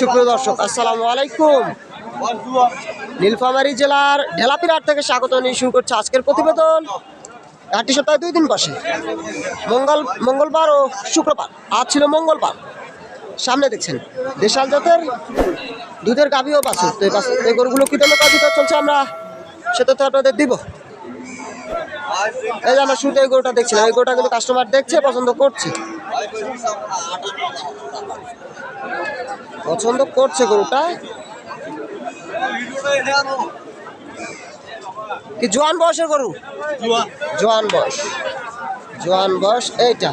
সুপ্রিয় দর্শক, আসসালামু আলাইকুম। নীলফামারী জেলার ঢেলাপিরহাট থেকে স্বাগত নিয়ে শুরু করছে আজকের প্রতিবেদন। আটটি সপ্তাহে দুই দিন বসে। মঙ্গল মঙ্গলবার ও শুক্রবার। আজ ছিল মঙ্গলবার। সামনে দেখছেন, দেশাল জাতের দুধের গাভীও বাছুর। তো এই এই গরুগুলো কি দামে দিতে চলছে আমরা সেটা তো আপনাদের দিব। এই যে আমরা শুরুতে এই গরুটা দেখছিলাম। এই গরুটা কিন্তু কাস্টমার দেখছে, পছন্দ করছে। পছন্দ করছে গরুটা? কি জোয়ান বয়সের গরু? জোয়ান বয়স। জোয়ান বয়স এইটা।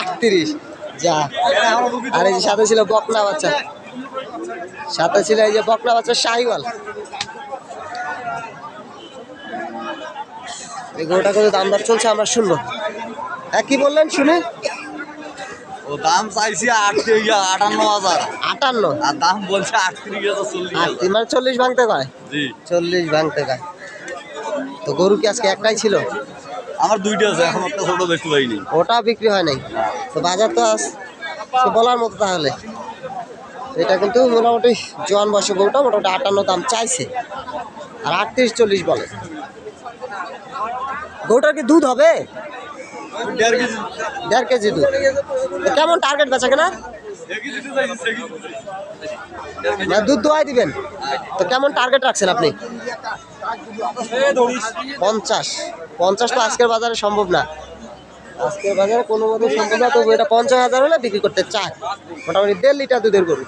আটত্রিশ। যা। আর এই যে সাথে ছিল বকনা বাচ্চা। সাথে ছিল এই যে বকনা বাচ্চা শাহিওয়াল। এই গরুটা কত দাম দর চলছে আমরা শুনব। হ্যাঁ কি বললেন শুনে? ও দাম চাইছি আট আটান্ন হাজার। আটান্ন? আর দাম বলছে আটত্রিশ হাজার চল্লিশ মানে চল্লিশ ভাঙতে কয়? জি। চল্লিশ ভাঙতে কয়। তো গরু কি আজকে একটাই ছিল? আমার দুইটা আছে এখন একটা ছোট বেশি পাইনি ওটা বিক্রি হয় নাই? তো বাজার তো আজ তো বলার মতো তাহলে। এটা কিন্তু মোটামুটি জোয়ান বয়সে গরুটা মোটামুটি আটান্ন দাম চাইছে। আর আটত্রিশ চল্লিশ বলে। গরুটার কি দুধ হবে? দেড় কেজি। দুধ। কেমন টার্গেট বেচা কেনা? দুধ দোয়াই দিবেন। তো কেমন টার্গেট রাখছেন আপনি? পঞ্চাশ। পঞ্চাশ তো আজকের বাজারে সম্ভব না। আজকের বাজারে কোনো মতো সম্ভব না তবু এটা পঞ্চাশ হাজার হলে বিক্রি করতে চায়। মোটামুটি দেড় লিটার দুধের গরু।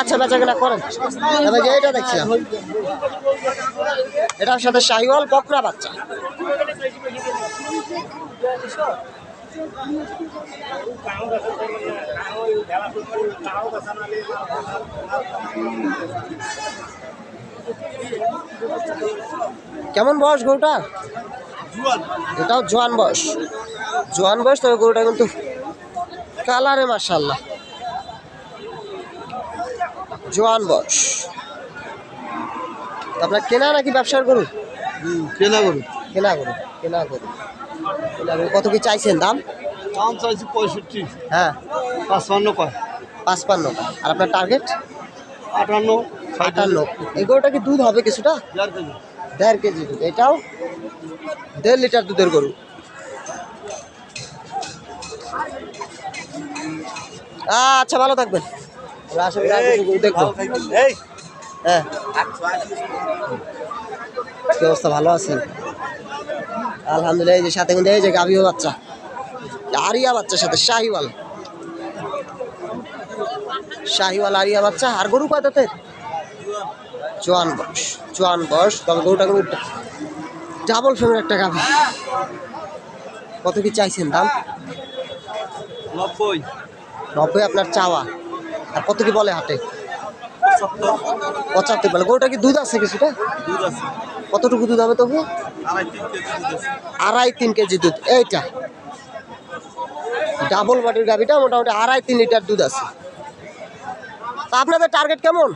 আচ্ছা বেচা কেনা করেন এটা দেখছিলাম এটার সাথে শাহিওয়াল বকরা বাচ্চা। কেমন বয়স গরুটা এটাও জোয়ান বয়স। জোয়ান বয়স, তবে গরুটা কিন্তু কালারে মার্শাল্লাহ জোয়ান বয়স আপনার কেনা নাকি ব্যবসার গরু? কেনা করুন কেনা গরু কেনা গরু। কেনা গরু। কত কি চাইছেন দাম? দাম চাইছি পঁয়ষট্টি। হ্যাঁ। পাঁচপান্ন কয়। পাঁচপান্ন। আর আপনার টার্গেট আটান্ন আটান্ন। এই গরুটা কি দুধ হবে কিছুটা? দেড় কেজি দুধ। এটাও দেড় লিটার দুধের গরু। আচ্ছা ভালো থাকবেন। দেখব। হ্যাঁ। কি অবস্থা ভালো আছেন? আলহামদুলিল্লাহ এই যে সাথে কিন্তু এই যে গাভিও বাচ্চা। আরিয়া বাচ্চার সাথে শাহিওয়াল। শাহিওয়াল আরিয়া বাচ্চা। আর গরু কয় তাতে চুয়ান বয়স। চুয়ান বয়স তবে গরুটা কিন্তু ডাবল একটা গাভি। কত কি চাইছেন দাম? নব্বই। নব্বই আপনার চাওয়া। আর কত কি বলে হাটে? পঁচাত্তর বলে। গরুটা কি দুধ আছে কিছুটা? কতটুকু দুধ হবে তবু? আড়াই তিন কেজি দুধ আড়াই তিন কেজি দুধ। এইটা। ডাবল বাটির গাভিটা মোটামুটি আড়াই তিন লিটার দুধ আছে। তা আপনাদের টার্গেট কেমন?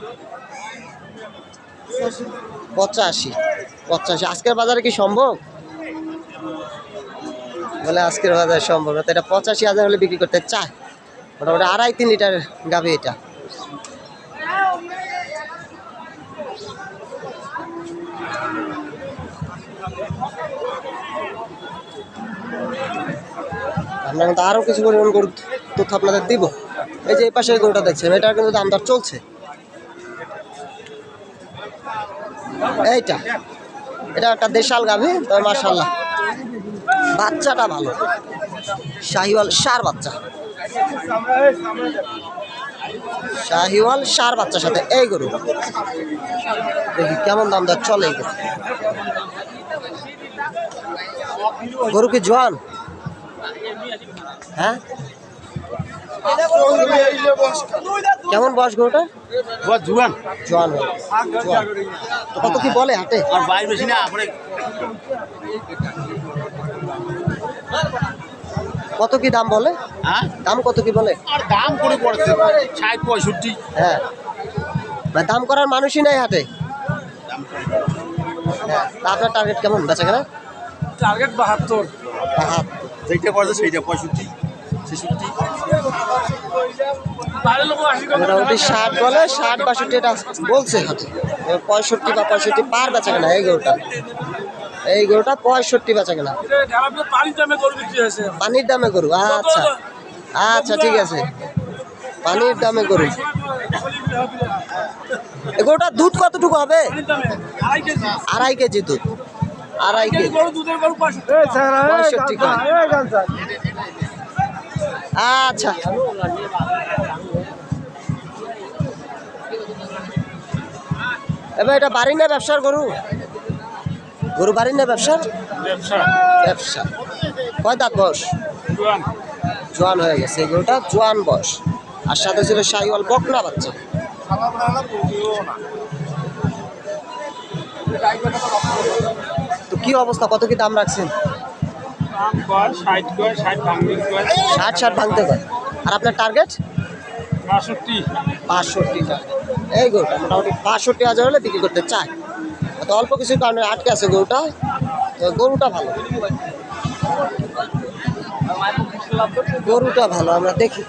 পঁচাশি। পঁচাশি। আজকের বাজারে কি সম্ভব? বলে আজকের বাজারে সম্ভব না। তো এটা পঁচাশি হাজার হলে বিক্রি করতে চায়? মোটামুটি আড়াই, তিন লিটার গাভি এটা। আমরা কিন্তু আরও কিছু পরিমাণ গরু তথ্য আপনাদের দিব। এই যে এই পাশে গরুটা দেখছেন এটা কিন্তু দাম দর চলছে। এইটা, এটা একটা দেশাল গাভি, তবে মার্শাল্লাহ বাচ্চাটা ভালো। শাহিওয়াল সার বাচ্চা। শাহিওয়াল সার বাচ্চার সাথে এই গরু। দেখি কেমন দাম দর চলে এই গরু। কি জোয়ান? হ্যাঁ? কেমন বয়স গরুটা? জোয়ান। জোয়ান। কত কি বলে হাটে? আর বাইর বেশি না কত কি দাম বলে? হ্যাঁ? দাম কত কি বলে? আর দাম করে পড়েছে। ষাট পঁয়ষট্টি। হ্যাঁ। মানে দাম করার মানুষই নাই হাটে? হ্যাঁ। তা আপনার টার্গেট কেমন? বেচা কেনা টার্গেট বাহাত্তর। হাত যেটা পড়ছে সেইটা পঁয়ষট্টি। ছেষট্টি। মোটামুটি ষাট বলে ষাট বাষট্টি এটা বলছে হাতে পঁয়ষট্টি বা পঁয়ষট্টি পার বেচা কেনা এই গরুটা? এই গরুটা পঁয়ষট্টি বেচা কেনা। পানির দামে গরু আচ্ছা। আচ্ছা ঠিক আছে। পানির দামে গরু। গরুটার দুধ কতটুকু হবে? আড়াই কেজি দুধ। আড়াই কেজি। আচ্ছা। এবার এটা বাড়ি না ব্যবসার গরু? গরু বাড়ি না ব্যবসা? ব্যবসা। কয় দাঁত বয়স? জোয়ান। হয়ে গেছে। এই গরুটা জোয়ান বয়স। আর সাথে ছিল শাহিওয়াল বকনা বাচ্চা। তো কি অবস্থা? কত কি দাম রাখছেন? ষাট ষাট ভাঙতে কয়। আর আপনার টার্গেট বাষট্টি। বাষট্টি টাকা। এই গরুটা মোটামুটি বাষট্টি হাজার হলে বিক্রি করতে চায়। অল্প কিছু কারণে আটকে আছে গরুটা। তো গরুটা ভালো। গরুটা ভালো আমরা দেখি।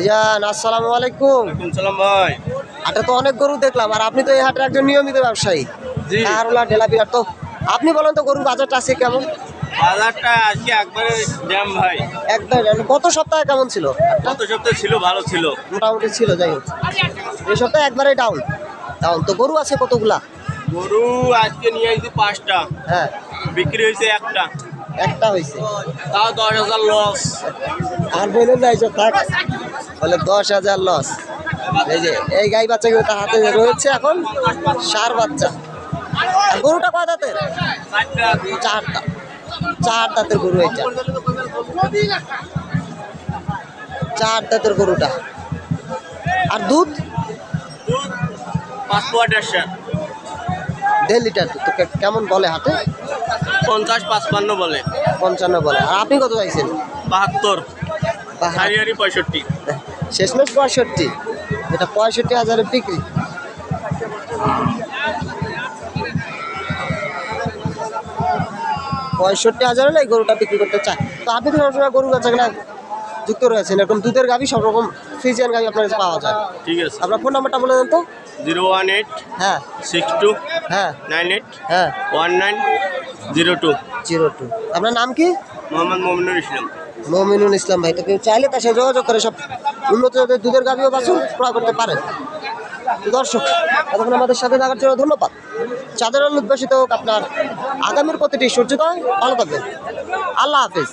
ভাইজান আসসালামু আলাইকুম। সালাম ভাই। হাটে তো অনেক গরু দেখলাম আর আপনি তো এই হাটের একজন নিয়মিত ব্যবসায়ী। জি। কারোলা ডেলা বিরাট তো আপনি বলেন তো গরুর বাজারটা আছে কেমন? বাজারটা আজকে একবারে ড্যাম ভাই। একদম গত সপ্তাহে কেমন ছিল? গত সপ্তাহে ছিল ভালো ছিল। মোটামুটি ছিল যাই হোক। এই সপ্তাহে একবারে ডাউন ডাউন তো গরু আছে কতগুলা? গরু আজকে নিয়ে আসছি পাঁচটা। হ্যাঁ। বিক্রি হয়েছে একটা। একটা হয়েছে। তাও দশ হাজার লস আর বললেন না এইসব থাক বলে দশ হাজার লস এই যে এই গাই বাচ্চাগুলো তার হাতে রয়েছে এখন সার বাচ্চা। গরুটা কয় দাঁতের? চারটা চার দাঁতের গরু এটা। চার দাঁতের গরুটা। আর দুধ? দেড় লিটার দুধ। তো কেমন বলে হাতে পঞ্চাশ পাঁচপান্ন বলে। পঞ্চান্ন বলে। আর আপনি কত চাইছেন? বাহাত্তর। পঁয়ষট্টি। শেষমেশ পঁয়ষট্টি। এটা পঁয়ষট্টি হাজারের বিক্রি। পঁয়ষট্টি হাজার হলে গরুটা বিক্রি করতে চায়। তো আপনি তো সবসময় গরু কেনা যুক্ত রয়েছেন। এরকম দুধের গাভি সব রকম ফ্রিজিয়ান গাভি আপনার কাছে পাওয়া যায়। ঠিক আছে। আপনার ফোন নাম্বারটা বলে দেন তো। জিরো ওয়ান এইট হ্যাঁ। সিক্স টু হ্যাঁ। নাইন এইট হ্যাঁ। One nine zero two. Zero two. আপনার নাম কি? মোহাম্মদ মমিনুর ইসলাম। মমিনুল ইসলাম ভাই, তো কেউ চাইলে তার সাথে যোগাযোগ করে সব উন্নত জাতের দুধের গাভিও বাছুন ক্রয় করতে পারে। দর্শক, এতক্ষণ আমাদের সাথে থাকার জন্য ধন্যবাদ। চাঁদের উদ্ভাসিত হোক আপনার আগামীর প্রতিটি সূর্যোদয়। ভালো থাকবেন। আল্লাহ হাফিজ।